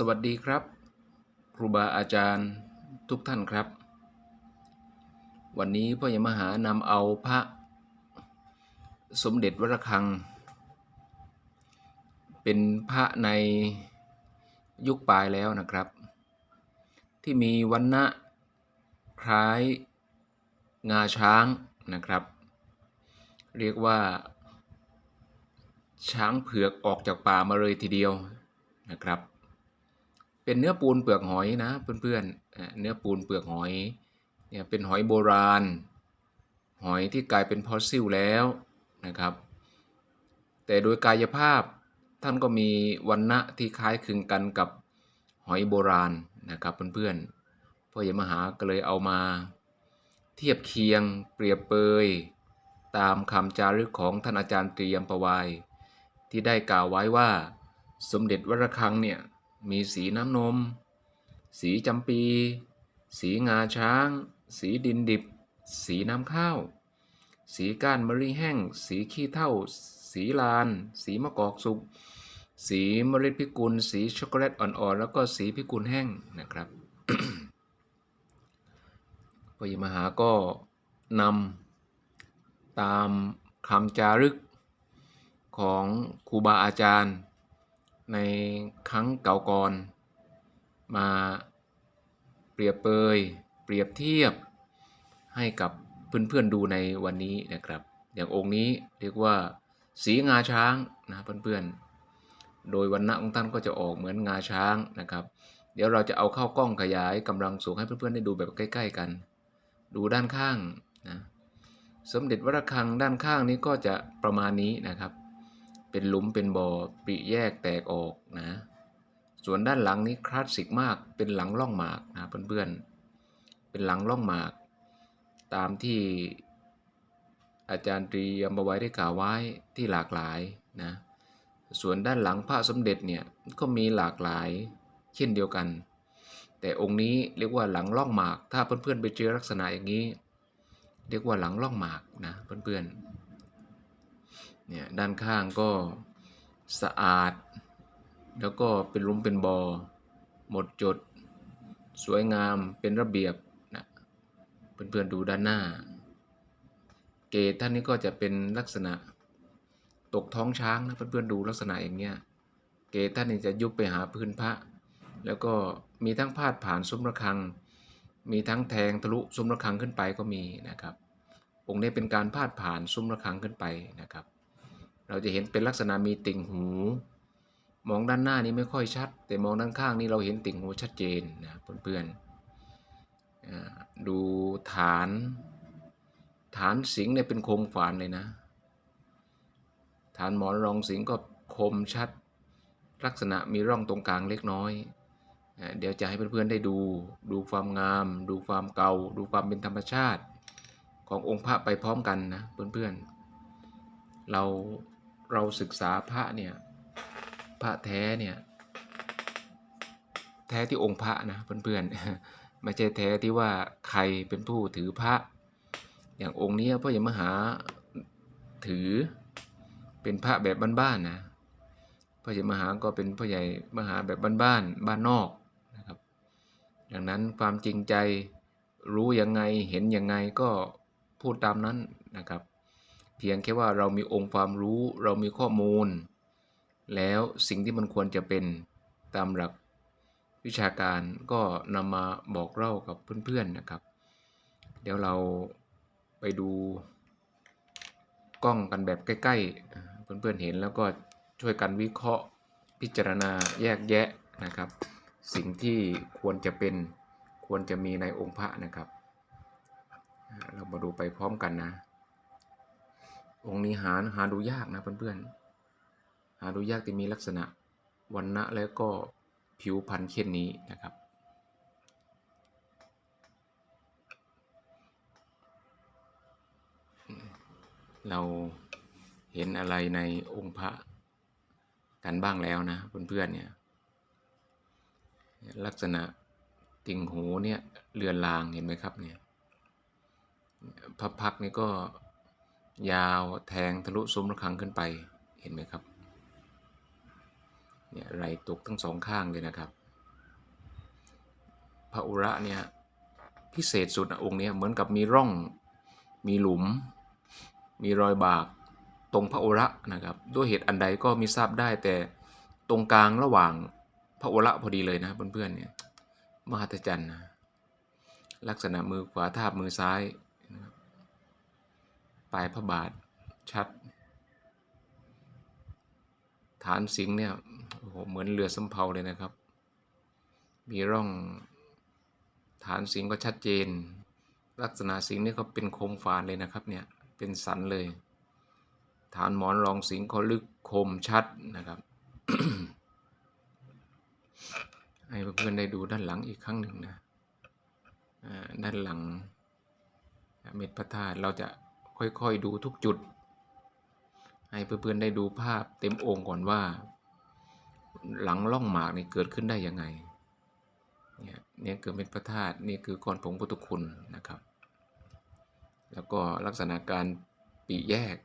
สวัสดีครับ ครูบาอาจารย์ทุกท่านครับ วันนี้พ่อใหญ่มหานำเอาพระสมเด็จวรคัง เป็นพระในยุคปลายแล้วนะครับ ที่มีวันณะคล้ายงาช้างนะครับ เรียกว่า ช้างเผือกออกจากป่ามาเลยทีเดียวนะครับ เป็นเนื้อปูนเปลือกหอยนะเพื่อนๆอ่าเนื้อปูนเปลือกหอยเนี่ยเป็นหอยโบราณ หอยที่กลายเป็นฟอสซิลแล้วนะครับ แต่โดยกายภาพท่านก็มีวันณะที่คล้ายคลึงกันกับหอยโบราณนะครับเพื่อนๆพ่อใหญ่มหาก็เลยเอามา เทียบเคียงเปรียบเปย ตามคำจารึกของท่านอาจารย์เตรียมประวายที่ได้กล่าวไว้ว่าสมเด็จวรคังเนี่ย มีสีน้ำนม สีจำปี สีงาช้าง สีดินดิบ สีน้ำข้าว สีก้านมะลิแห้ง สีขี้เถ้าสีลาน สีมะกอกสุก สีเมล็ดพิกุล สีช็อกโกแลตอ่อนๆ แล้วก็สีพิกุลแห้งนะครับพระยมหาก็นำตามคำจารึกของครูบาอาจารย์ ในครั้งเก่าก่อน มาเปรียบเปย เปรียบเทียบให้กับเพื่อนๆดูในวันนี้นะครับ อย่างองค์นี้เรียกว่าสีงาช้างนะเพื่อนๆ โดยวันณะของท่านก็จะออกเหมือนงาช้างนะครับ เดี๋ยวเราจะเอาเข้ากล้องขยายกำลังสูงให้เพื่อนๆได้ดูแบบใกล้ ๆ กัน ดูด้านข้างนะสมเด็จวรคังด้านข้างนี้ก็จะประมาณนี้นะครับ เป็นหลุมเป็นบ่อปริแยกแตกออกนะ ส่วนด้านหลังนี้คลาสสิกมากเป็นหลังล่องหมากนะเพื่อนๆ เป็นหลังล่องหมาก ตามที่อาจารย์ตรียมเอาไว้ได้กล่าวไว้ที่หลากหลายนะส่วนด้านหลังพระสมเด็จเนี่ยก็มีหลากหลายเช่นเดียวกัน แต่องค์นี้เรียกว่าหลังล่องหมาก ถ้าเพื่อนๆไปเจอลักษณะอย่างนี้ เรียกว่าหลังล่องหมากนะเพื่อนๆ เนี่ยด้านข้างก็สะอาด แล้วก็เป็นลุมเป็นบอ่อหมดจด สวยงามเป็นระเบียบนะเพื่อนๆดูด้านหน้า เกตท่านนี้ก็จะเป็นลักษณะตกท้องช้างนะเพื่อนๆดูลักษณะอย่างเงี้ยเกตท่านนี้จะยุบไปหาพื้นพระ แล้วก็มีทั้งพาดผ่านซุ้มระฆัง มีทั้งแทงทะลุซุ้มระฆังขึ้นไปก็มีนะครับองค์นี้เป็นการพาดผ่านซุ้มระฆังขึ้นไปนะครับ เราจะเห็นเป็นลักษณะมีติ่งหู มองด้านหน้านี้ไม่ค่อยชัด แต่มองด้านข้างนี้เราเห็นติ่งหูชัดเจนนะเพื่อนๆอ่าดูฐาน ฐานสิงห์เนี่ยเป็นโคมฝานเลยนะ ฐานหมอนรองสิงห์ก็คมชัด ลักษณะมีร่องตรงกลางเล็กน้อยเดี๋ยวจะให้เพื่อนๆได้ดู ดูความงาม ดูความเก่า ดูความเป็นธรรมชาติ ขององค์พระไปพร้อมกันนะเพื่อนๆ เรา เราศึกษาพระเนี่ยพระแท้เนี่ยแท้ที่องค์พระนะเพื่อนๆไม่ใช่แท้ที่ว่าใครเป็นผู้ถือพระ อย่างองค์นี้พ่อใหญ่มหาถือเป็นพระแบบบ้านๆนะพ่อใหญ่มหาก็เป็นพ่อใหญ่มหาแบบบ้านๆบ้านนอกนะครับดังนั้นความจริงใจรู้ยังไงเห็นยังไงก็พูดตามนั้นนะครับ เพียงแค่ว่าเรามีองค์ความรู้ เรามีข้อมูล แล้วสิ่งที่มันควรจะเป็นตามหลักวิชาการก็นำมาบอกเล่ากับเพื่อนๆนะครับ เดี๋ยวเราไปดูกล้องกันแบบใกล้ๆ เพื่อนๆเห็นแล้วก็ช่วยกันวิเคราะห์พิจารณาแยกแยะนะครับ สิ่งที่ควรจะเป็นควรจะมีในองค์พระนะครับ เรามาดูไปพร้อมกันนะ องค์นี้หาหาดูยากนะเพื่อนๆ หาดูยากที่มีลักษณะวันณะแล้วก็ผิวพรรณเช่นนี้นะครับ เราเห็นอะไรในองค์พระกันบ้างแล้วนะเพื่อนๆเนี่ยลักษณะติ่งหูเนี่ยเลือนลางเห็นไหมครับเนี่ยพระพักนี่ก็ ยาวแทงทะลุซุ้มระฆังขึ้นไปเห็นไหมครับเนี่ยไหลตกทั้งสองข้างเลยนะครับ พระอุระเนี่ยพิเศษสุดนะองค์เนี้ยเหมือนกับมีร่องมีหลุม มีรอยบากตรงพระอุระนะครับด้วยเหตุอันใดก็มิทราบได้แต่ตรงกลางระหว่างพระอุระพอดีเลยนะเพื่อนๆเนี่ยมหัศจรรย์นะลักษณะมือขวาทาบมือซ้าย ลายพระบาทชัด ฐานสิงเนี่ยโอ้โหเหมือนเรือสำเภาเลยนะครับ มีร่องฐานสิงก็ชัดเจน ลักษณะสิงนี่ก็เป็นโคมฝานเลยนะครับเนี่ยเป็นสันเลย ฐานหมอนรองสิงเขาลึกคมชัดนะครับให้เพื่อนๆได้ดูด้านหลังอีกครั้งหนึ่งนะด้านหลังเม็ดพระธาตุเราจะ ค่อยๆดูทุกจุด ให้เพื่อนๆได้ดูภาพเต็มองค์ก่อนว่า หลังล่องหมากนี่เกิดขึ้นได้ยังไงเนี่ยเนี่ยคือเม็ดพระธาตุนี่คือก้อนผงพุทธคุณนะครับ แล้วก็ลักษณะการปีแยก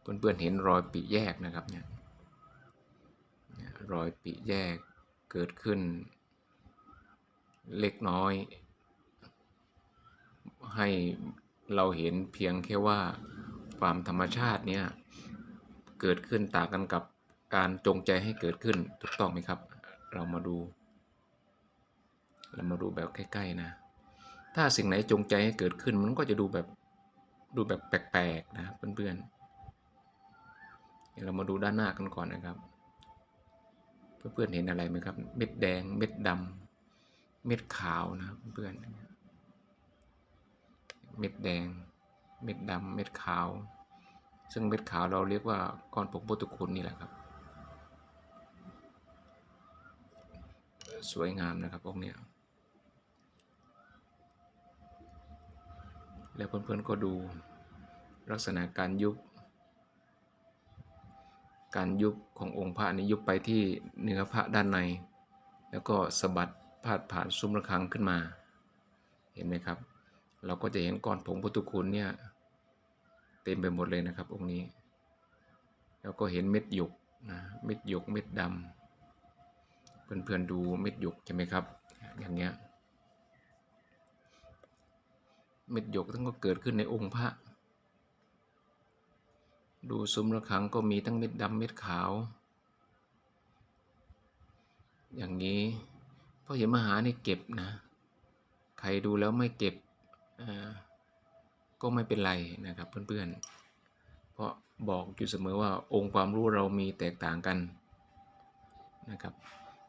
เพื่อนๆเห็นรอยปีแยกนะครับเนี่ยเนี่ยรอยปีแยกเกิดขึ้นเล็กน้อย ให้ เราเห็นเพียงแค่ว่าความธรรมชาติเนี่ยเกิดขึ้นต่างกันกับการจงใจให้เกิดขึ้นถูกต้องไหมครับ เรามาดู เรามาดูแบบใกล้ๆนะ ถ้าสิ่งไหนจงใจให้เกิดขึ้นมันก็จะดูแบบดูแบบแปลกๆนะเพื่อนๆเรามาดูด้านหน้ากันก่อนนะครับ เพื่อนๆเห็นอะไรไหมครับ เม็ดแดง เม็ดดำเม็ดขาวนะเพื่อนๆ เม็ดแดง เม็ดดำเม็ดขาว ซึ่งเม็ดขาวเราเรียกว่าก้อนผงโปรตุคุณนี่แหละครับ สวยงามนะครับพวกเนี้ยแล้วเพื่อนๆก็ดูลักษณะการยุบ การยุบขององค์พระนี้ยุบไปที่เนื้อพระด้านใน แล้วก็สะบัดพาดผ่านซุ้มระฆังขึ้นมา เห็นไหมครับ เราก็จะเห็นก้อนผงพุทธคุณเนี่ยเต็มไปหมดเลยนะครับองค์นี้ แล้วก็เห็นเม็ดหยกนะเม็ดหยกเม็ดดำเพื่อนๆดูเม็ดหยกใช่ไหมครับ อย่างเงี้ยเม็ดหยกทั้งก็เกิดขึ้นในองค์พระ ดูซุ้มระฆังก็มีทั้งเม็ดดำเม็ดขาว อย่างนี้พ่อเห็นมหาในเก็บนะ ใครดูแล้วไม่เก็บ ก็ไม่เป็นไรนะครับเพื่อนๆ เพราะบอกอยู่เสมอว่าองค์ความรู้เรามีแตกต่างกันนะครับ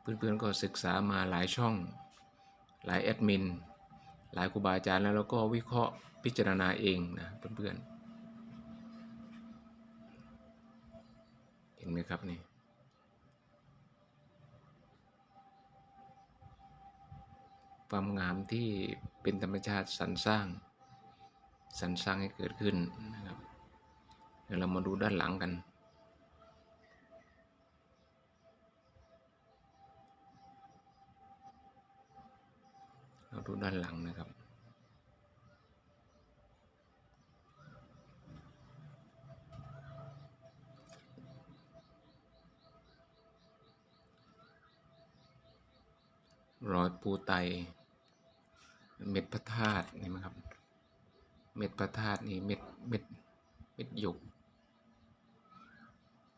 เพื่อนๆก็ศึกษามาหลายช่อง หลายแอดมิน หลายครูบาอาจารย์แล้วเราก็วิเคราะห์พิจารณาเองนะเพื่อนๆ เห็นไหมครับนี่ ความงามที่เป็นธรรมชาติสรรสร้าง สรรสร้างให้เกิดขึ้นนะครับเดี๋ยวเรามาดูด้านหลังกัน เราดูด้านหลังนะครับรอยปูไต เม็ดพระธาตุนี่มั้งครับ เม็ดพระธาตุนี่เม็ดเม็ดเม็ดหยก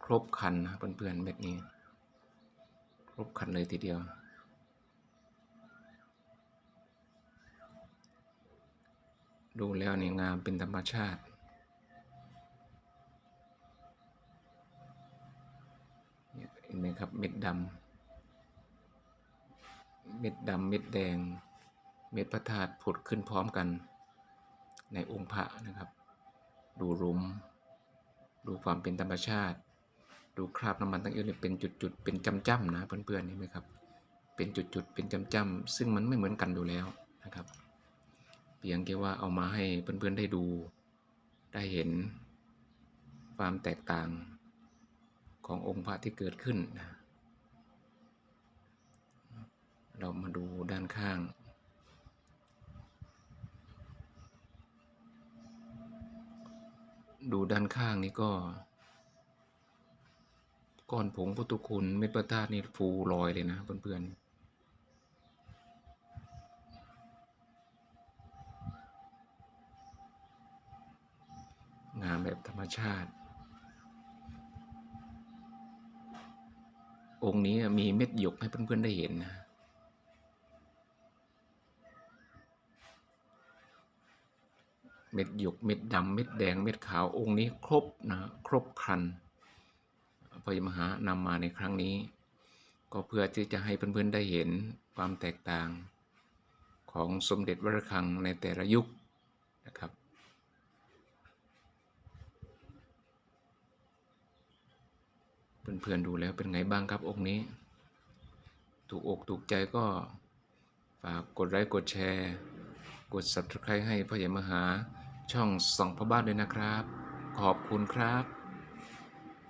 ครบคันนะเพื่อนๆเม็ดนี้ ครบคันเลยทีเดียว ดูแล้วนี่งามเป็นธรรมชาติเห็นไหมครับเม็ดดำเม็ดดำเม็ดแดง เม็ดพระธาตุผุดขึ้นพร้อมกัน ในองค์พระนะครับ ดูรุม ดูความเป็นธรรมชาติ ดูคราบน้ำมันตั้งเยอะเป็นจุดๆเป็นจำๆนะเพื่อนๆนี่ไหมครับ เป็นจุดๆเป็นจำๆซึ่งมันไม่เหมือนกันอยู่แล้วนะครับ เพียงแค่ว่าเอามาให้เพื่อนๆได้ดู ได้เห็น ความแตกต่างขององค์พระที่เกิดขึ้นนะเรามาดูด้านข้าง ดูด้านข้างนี่ก็ก้อนผงพุทุคุณเม็ดพระธาตุนี่ฟูลอยเลยนะเพื่อนๆงามแบบธรรมชาติ องค์นี้มีเม็ดหยกให้เพื่อนๆได้เห็นนะ เม็ดหยกเม็ดดำเม็ดแดงเม็ดขาวองค์นี้ครบนะครบครันพระมหานำมาในครั้งนี้ ก็เพื่อที่จะให้เพื่อนๆได้เห็นความแตกต่างของสมเด็จวรคังในแต่ละยุคนะครับเพื่อนๆดูแล้วเป็นไงบ้างครับองค์นี้ ถูกอกถูกใจก็ฝากกดไลค์กดแชร์ กด subscribe ให้พ่อใหญ่มหา ช่องส่องพระบ้านด้วยนะครับ ขอบคุณครับ